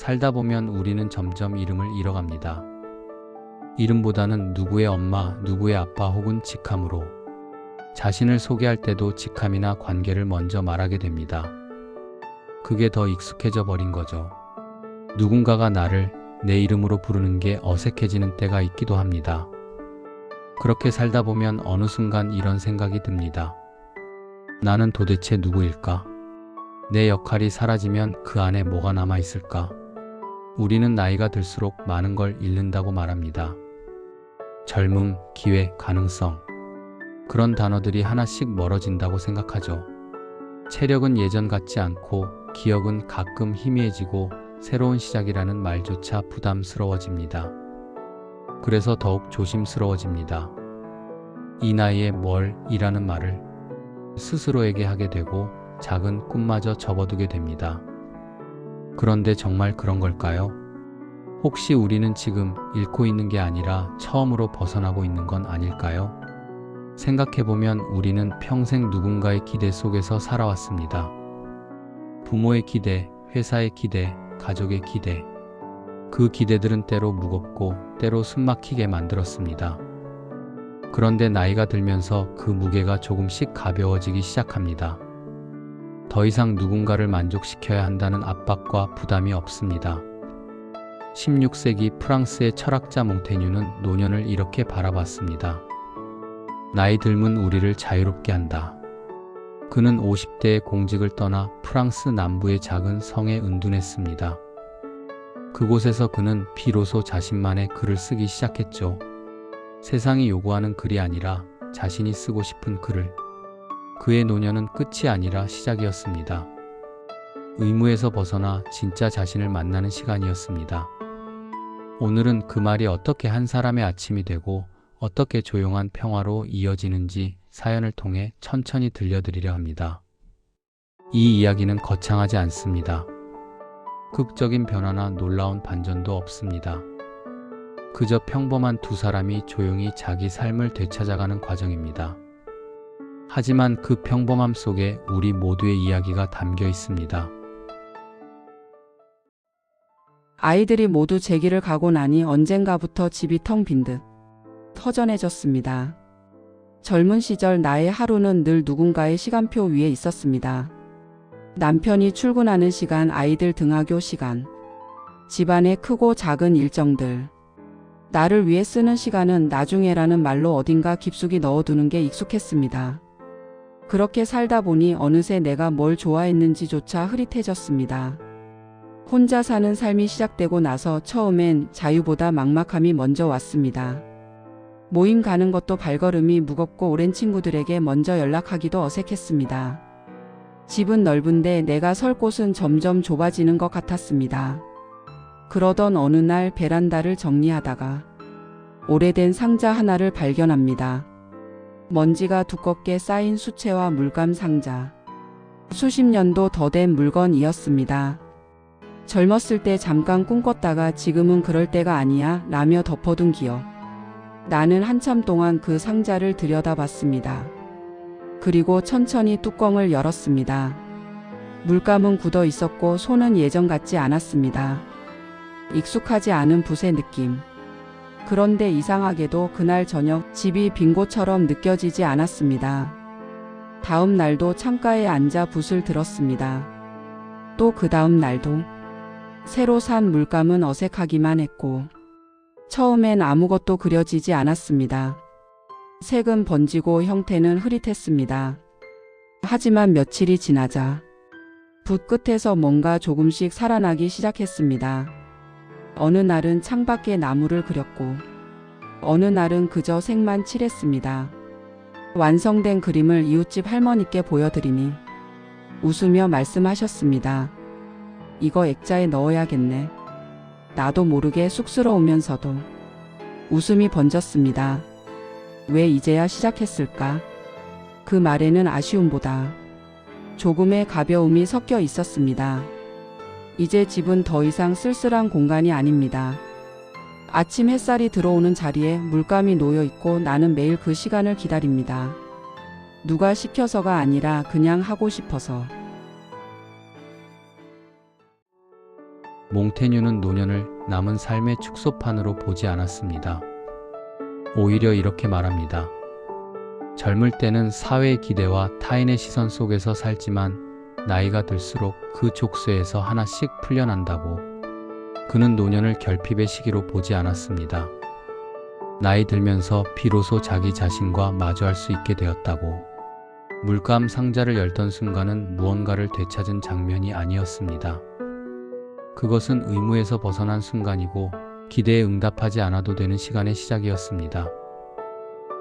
살다 보면 우리는 점점 이름을 잃어갑니다. 이름보다는 누구의 엄마, 누구의 아빠 혹은 직함으로 자신을 소개할 때도 직함이나 관계를 먼저 말하게 됩니다. 그게 더 익숙해져 버린 거죠. 누군가가 나를 내 이름으로 부르는 게 어색해지는 때가 있기도 합니다. 그렇게 살다 보면 어느 순간 이런 생각이 듭니다. 나는 도대체 누구일까? 내 역할이 사라지면 그 안에 뭐가 남아 있을까? 우리는 나이가 들수록 많은 걸 잃는다고 말합니다. 젊음, 기회, 가능성. 그런 단어들이 하나씩 멀어진다고 생각하죠. 체력은 예전 같지 않고 기억은 가끔 희미해지고 새로운 시작이라는 말조차 부담스러워집니다. 그래서 더욱 조심스러워집니다. 이 나이에 뭘 이라는 말을 스스로에게 하게 되고 작은 꿈마저 접어두게 됩니다. 그런데 정말 그런 걸까요? 혹시 우리는 지금 잃고 있는 게 아니라 처음으로 벗어나고 있는 건 아닐까요? 생각해보면 우리는 평생 누군가의 기대 속에서 살아왔습니다. 부모의 기대, 회사의 기대, 가족의 기대. 그 기대들은 때로 무겁고 때로 숨막히게 만들었습니다. 그런데 나이가 들면서 그 무게가 조금씩 가벼워지기 시작합니다. 더 이상 누군가를 만족시켜야 한다는 압박과 부담이 없습니다. 16세기 프랑스의 철학자 몽테뉴는 노년을 이렇게 바라봤습니다. 나이 들면 우리를 자유롭게 한다. 그는 50대에 공직을 떠나 프랑스 남부의 작은 성에 은둔했습니다. 그곳에서 그는 비로소 자신만의 글을 쓰기 시작했죠. 세상이 요구하는 글이 아니라 자신이 쓰고 싶은 글을. 그의 노년은 끝이 아니라 시작이었습니다. 의무에서 벗어나 진짜 자신을 만나는 시간이었습니다. 오늘은 그 말이 어떻게 한 사람의 아침이 되고 어떻게 조용한 평화로 이어지는지 사연을 통해 천천히 들려드리려 합니다. 이 이야기는 거창하지 않습니다. 극적인 변화나 놀라운 반전도 없습니다. 그저 평범한 두 사람이 조용히 자기 삶을 되찾아가는 과정입니다. 하지만 그 평범함 속에 우리 모두의 이야기가 담겨 있습니다. 아이들이 모두 제 길을 가고 나니 언젠가부터 집이 텅 빈 듯 허전해졌습니다. 젊은 시절 나의 하루는 늘 누군가의 시간표 위에 있었습니다. 남편이 출근하는 시간, 아이들 등하교 시간, 집안의 크고 작은 일정들. 나를 위해 쓰는 시간은 나중에라는 말로 어딘가 깊숙이 넣어두는 게 익숙했습니다. 그렇게 살다 보니 어느새 내가 뭘 좋아했는지조차 흐릿해졌습니다. 혼자 사는 삶이 시작되고 나서 처음엔 자유보다 막막함이 먼저 왔습니다. 모임 가는 것도 발걸음이 무겁고 오랜 친구들에게 먼저 연락하기도 어색했습니다. 집은 넓은데 내가 설 곳은 점점 좁아지는 것 같았습니다. 그러던 어느 날 베란다를 정리하다가 오래된 상자 하나를 발견합니다. 먼지가 두껍게 쌓인 수채화 물감 상자. 수십 년도 더 된 물건이었습니다. 젊었을 때 잠깐 꿈꿨다가 지금은 그럴 때가 아니야 라며 덮어둔 기억. 나는 한참 동안 그 상자를 들여다봤습니다. 그리고 천천히 뚜껑을 열었습니다. 물감은 굳어 있었고 손은 예전 같지 않았습니다. 익숙하지 않은 붓의 느낌. 그런데 이상하게도 그날 저녁 집이 빈 곳처럼 느껴지지 않았습니다. 다음 날도 창가에 앉아 붓을 들었습니다. 또 그 다음 날도 새로 산 물감은 어색하기만 했고 처음엔 아무것도 그려지지 않았습니다. 색은 번지고 형태는 흐릿했습니다. 하지만 며칠이 지나자 붓 끝에서 뭔가 조금씩 살아나기 시작했습니다. 어느 날은 창밖에 나무를 그렸고 어느 날은 그저 색만 칠했습니다. 완성된 그림을 이웃집 할머니께 보여드리니 웃으며 말씀하셨습니다. 이거 액자에 넣어야겠네. 나도 모르게 쑥스러우면서도 웃음이 번졌습니다. 왜 이제야 시작했을까? 그 말에는 아쉬움보다 조금의 가벼움이 섞여 있었습니다. 이제 집은 더 이상 쓸쓸한 공간이 아닙니다. 아침 햇살이 들어오는 자리에 물감이 놓여 있고 나는 매일 그 시간을 기다립니다. 누가 시켜서가 아니라 그냥 하고 싶어서. 몽테뉴는 노년을 남은 삶의 축소판으로 보지 않았습니다. 오히려 이렇게 말합니다. 젊을 때는 사회의 기대와 타인의 시선 속에서 살지만 나이가 들수록 그 족쇄에서 하나씩 풀려난다고. 그는 노년을 결핍의 시기로 보지 않았습니다. 나이 들면서 비로소 자기 자신과 마주할 수 있게 되었다고. 물감 상자를 열던 순간은 무언가를 되찾은 장면이 아니었습니다. 그것은 의무에서 벗어난 순간이고 기대에 응답하지 않아도 되는 시간의 시작이었습니다.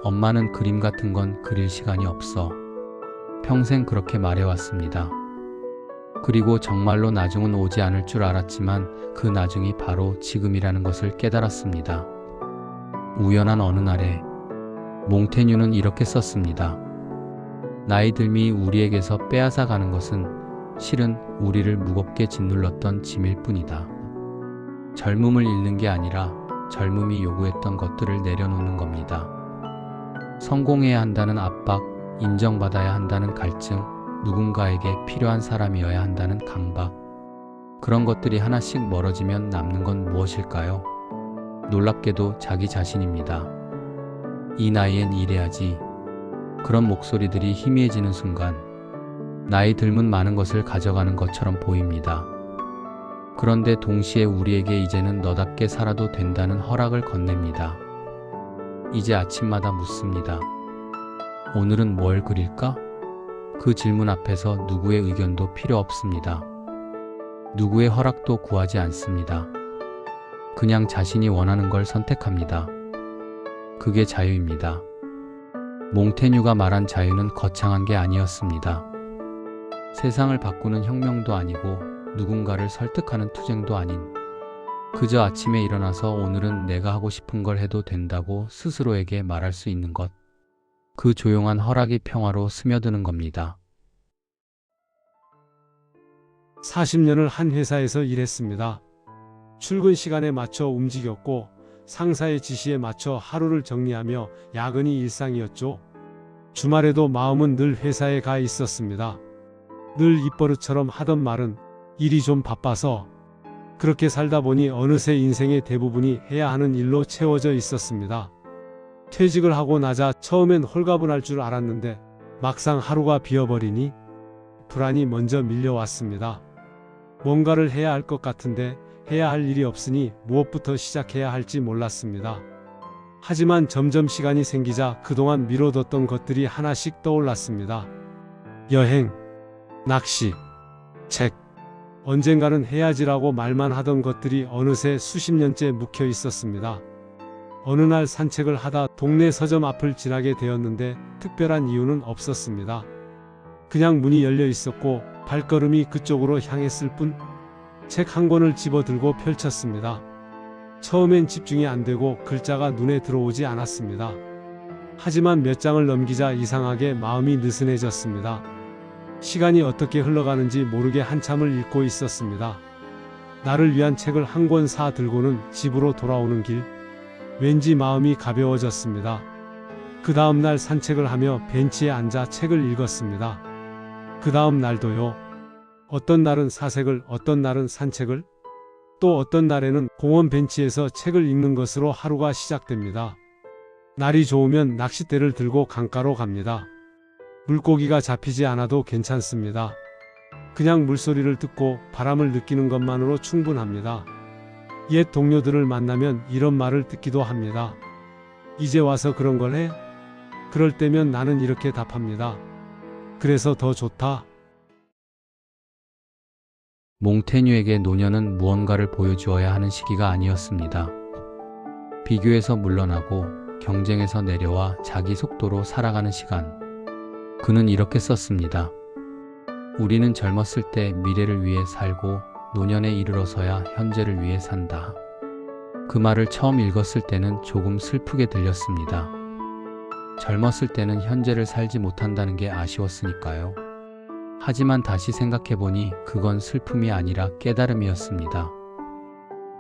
엄마는 그림 같은 건 그릴 시간이 없어. 평생 그렇게 말해왔습니다. 그리고 정말로 나중은 오지 않을 줄 알았지만 그 나중이 바로 지금이라는 것을 깨달았습니다. 우연한 어느 날에 몽테뉴는 이렇게 썼습니다. 나이 들미 우리에게서 빼앗아 가는 것은 실은 우리를 무겁게 짓눌렀던 짐일 뿐이다. 젊음을 잃는 게 아니라 젊음이 요구했던 것들을 내려놓는 겁니다. 성공해야 한다는 압박, 인정받아야 한다는 갈증, 누군가에게 필요한 사람이어야 한다는 강박. 그런 것들이 하나씩 멀어지면 남는 건 무엇일까요? 놀랍게도 자기 자신입니다. 이 나이엔 일해야지. 그런 목소리들이 희미해지는 순간, 나이 들면 많은 것을 가져가는 것처럼 보입니다. 그런데 동시에 우리에게 이제는 너답게 살아도 된다는 허락을 건넵니다. 이제 아침마다 묻습니다. 오늘은 뭘 그릴까? 그 질문 앞에서 누구의 의견도 필요 없습니다. 누구의 허락도 구하지 않습니다. 그냥 자신이 원하는 걸 선택합니다. 그게 자유입니다. 몽테뉴가 말한 자유는 거창한 게 아니었습니다. 세상을 바꾸는 혁명도 아니고 누군가를 설득하는 투쟁도 아닌 그저 아침에 일어나서 오늘은 내가 하고 싶은 걸 해도 된다고 스스로에게 말할 수 있는 것. 그 조용한 허락이 평화로 스며드는 겁니다. 40년을 한 회사에서 일했습니다. 출근 시간에 맞춰 움직였고 상사의 지시에 맞춰 하루를 정리하며 야근이 일상이었죠. 주말에도 마음은 늘 회사에 가 있었습니다. 늘 입버릇처럼 하던 말은 일이 좀 바빠서 그렇게 살다 보니 어느새 인생의 대부분이 해야 하는 일로 채워져 있었습니다. 퇴직을 하고 나자 처음엔 홀가분할 줄 알았는데 막상 하루가 비어버리니 불안이 먼저 밀려왔습니다. 뭔가를 해야 할 것 같은데 해야 할 일이 없으니 무엇부터 시작해야 할지 몰랐습니다. 하지만 점점 시간이 생기자 그동안 미뤄뒀던 것들이 하나씩 떠올랐습니다. 여행, 낚시, 책, 언젠가는 해야지라고 말만 하던 것들이 어느새 수십 년째 묵혀 있었습니다. 어느 날 산책을 하다 동네 서점 앞을 지나게 되었는데 특별한 이유는 없었습니다. 그냥 문이 열려 있었고 발걸음이 그쪽으로 향했을 뿐 책 한 권을 집어들고 펼쳤습니다. 처음엔 집중이 안 되고 글자가 눈에 들어오지 않았습니다. 하지만 몇 장을 넘기자 이상하게 마음이 느슨해졌습니다. 시간이 어떻게 흘러가는지 모르게 한참을 읽고 있었습니다. 나를 위한 책을 한 권 사 들고는 집으로 돌아오는 길, 왠지 마음이 가벼워졌습니다. 그 다음 날 산책을 하며 벤치에 앉아 책을 읽었습니다. 그 다음 날도요. 어떤 날은 사색을, 어떤 날은 산책을, 또 어떤 날에는 공원 벤치에서 책을 읽는 것으로 하루가 시작됩니다. 날이 좋으면 낚싯대를 들고 강가로 갑니다. 물고기가 잡히지 않아도 괜찮습니다. 그냥 물소리를 듣고 바람을 느끼는 것만으로 충분합니다. 옛 동료들을 만나면 이런 말을 듣기도 합니다. 이제 와서 그런 걸 해? 그럴 때면 나는 이렇게 답합니다. 그래서 더 좋다. 몽테뉴에게 노년은 무언가를 보여주어야 하는 시기가 아니었습니다. 비교에서 물러나고 경쟁에서 내려와 자기 속도로 살아가는 시간. 그는 이렇게 썼습니다. 우리는 젊었을 때 미래를 위해 살고 노년에 이르러서야 현재를 위해 산다. 그 말을 처음 읽었을 때는 조금 슬프게 들렸습니다. 젊었을 때는 현재를 살지 못한다는 게 아쉬웠으니까요. 하지만 다시 생각해보니 그건 슬픔이 아니라 깨달음이었습니다.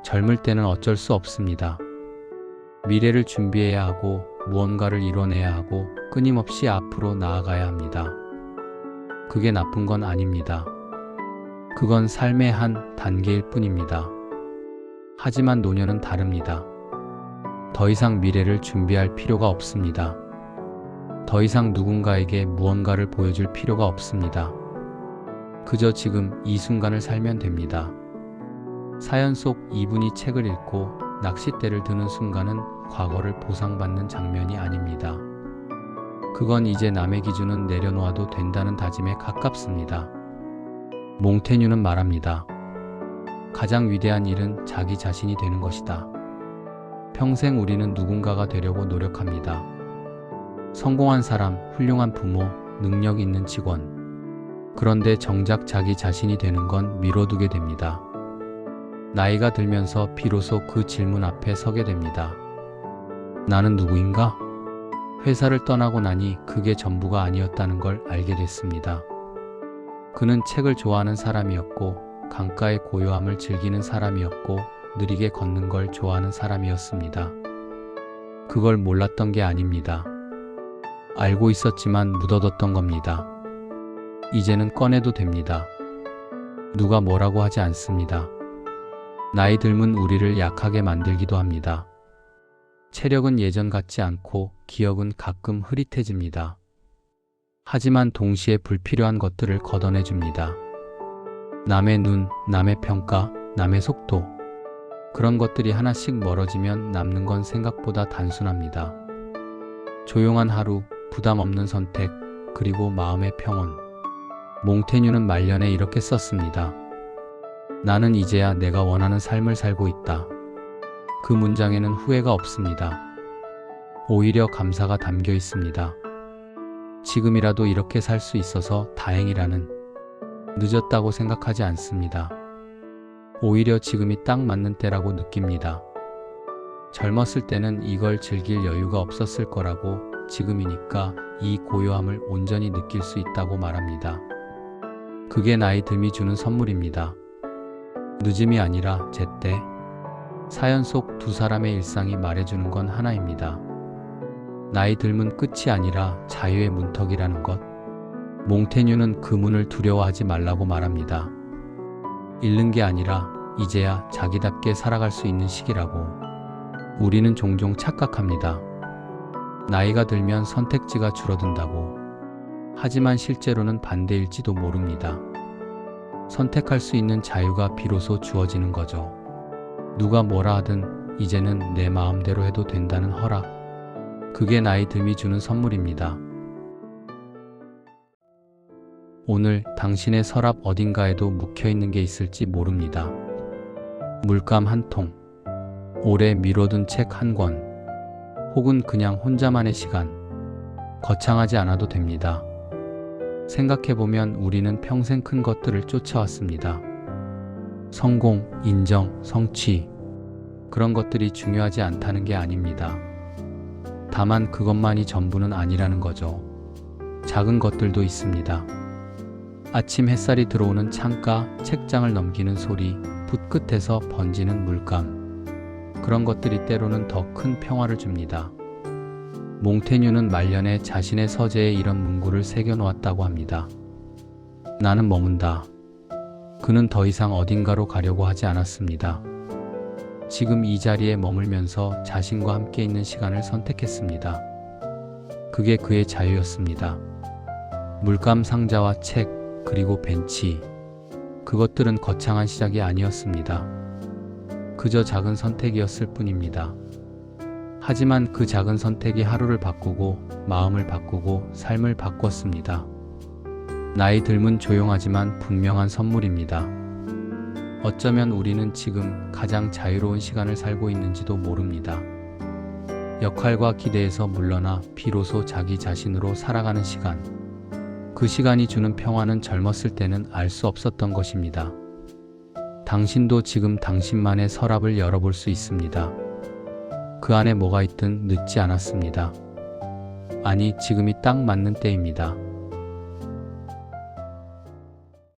젊을 때는 어쩔 수 없습니다. 미래를 준비해야 하고 무언가를 이뤄내야 하고 끊임없이 앞으로 나아가야 합니다. 그게 나쁜 건 아닙니다. 그건 삶의 한 단계일 뿐입니다. 하지만 노년은 다릅니다. 더 이상 미래를 준비할 필요가 없습니다. 더 이상 누군가에게 무언가를 보여줄 필요가 없습니다. 그저 지금 이 순간을 살면 됩니다. 사연 속 이분이 책을 읽고 낚싯대를 드는 순간은 과거를 보상받는 장면이 아닙니다. 그건 이제 남의 기준은 내려놓아도 된다는 다짐에 가깝습니다. 몽테뉴는 말합니다. 가장 위대한 일은 자기 자신이 되는 것이다. 평생 우리는 누군가가 되려고 노력합니다. 성공한 사람, 훌륭한 부모, 능력 있는 직원. 그런데 정작 자기 자신이 되는 건 미뤄두게 됩니다. 나이가 들면서 비로소 그 질문 앞에 서게 됩니다. 나는 누구인가? 회사를 떠나고 나니 그게 전부가 아니었다는 걸 알게 됐습니다. 그는 책을 좋아하는 사람이었고, 강가의 고요함을 즐기는 사람이었고, 느리게 걷는 걸 좋아하는 사람이었습니다. 그걸 몰랐던 게 아닙니다. 알고 있었지만 묻어뒀던 겁니다. 이제는 꺼내도 됩니다. 누가 뭐라고 하지 않습니다. 나이 들면 우리를 약하게 만들기도 합니다. 체력은 예전 같지 않고 기억은 가끔 흐릿해집니다. 하지만 동시에 불필요한 것들을 걷어내 줍니다. 남의 눈, 남의 평가, 남의 속도. 그런 것들이 하나씩 멀어지면 남는 건 생각보다 단순합니다. 조용한 하루, 부담 없는 선택, 그리고 마음의 평온. 몽테뉴는 말년에 이렇게 썼습니다. 나는 이제야 내가 원하는 삶을 살고 있다. 그 문장에는 후회가 없습니다. 오히려 감사가 담겨 있습니다. 지금이라도 이렇게 살 수 있어서 다행이라는 늦었다고 생각하지 않습니다. 오히려 지금이 딱 맞는 때라고 느낍니다. 젊었을 때는 이걸 즐길 여유가 없었을 거라고 지금이니까 이 고요함을 온전히 느낄 수 있다고 말합니다. 그게 나이 듦이 주는 선물입니다. 늦음이 아니라 제때. 사연 속 두 사람의 일상이 말해주는 건 하나입니다. 나이 들면 끝이 아니라 자유의 문턱이라는 것. 몽테뉴는 그 문을 두려워하지 말라고 말합니다. 잃는 게 아니라 이제야 자기답게 살아갈 수 있는 시기라고. 우리는 종종 착각합니다. 나이가 들면 선택지가 줄어든다고. 하지만 실제로는 반대일지도 모릅니다. 선택할 수 있는 자유가 비로소 주어지는 거죠. 누가 뭐라 하든 이제는 내 마음대로 해도 된다는 허락. 그게 나이 듦이 주는 선물입니다. 오늘 당신의 서랍 어딘가에도 묵혀 있는 게 있을지 모릅니다. 물감 한 통, 오래 미뤄둔 책 한 권, 혹은 그냥 혼자만의 시간. 거창하지 않아도 됩니다. 생각해보면 우리는 평생 큰 것들을 쫓아왔습니다. 성공, 인정, 성취. 그런 것들이 중요하지 않다는 게 아닙니다. 다만 그것만이 전부는 아니라는 거죠. 작은 것들도 있습니다. 아침 햇살이 들어오는 창가, 책장을 넘기는 소리, 붓 끝에서 번지는 물감. 그런 것들이 때로는 더 큰 평화를 줍니다. 몽테뉴는 말년에 자신의 서재에 이런 문구를 새겨놓았다고 합니다. 나는 머문다. 그는 더 이상 어딘가로 가려고 하지 않았습니다. 지금 이 자리에 머물면서 자신과 함께 있는 시간을 선택했습니다. 그게 그의 자유였습니다. 물감 상자와 책, 그리고 벤치. 그것들은 거창한 시작이 아니었습니다. 그저 작은 선택이었을 뿐입니다. 하지만 그 작은 선택이 하루를 바꾸고 마음을 바꾸고 삶을 바꿨습니다. 나이 들면 조용하지만 분명한 선물입니다. 어쩌면 우리는 지금 가장 자유로운 시간을 살고 있는지도 모릅니다. 역할과 기대에서 물러나 비로소 자기 자신으로 살아가는 시간. 그 시간이 주는 평화는 젊었을 때는 알 수 없었던 것입니다. 당신도 지금 당신만의 서랍을 열어볼 수 있습니다. 그 안에 뭐가 있든 늦지 않았습니다. 아니, 지금이 딱 맞는 때입니다.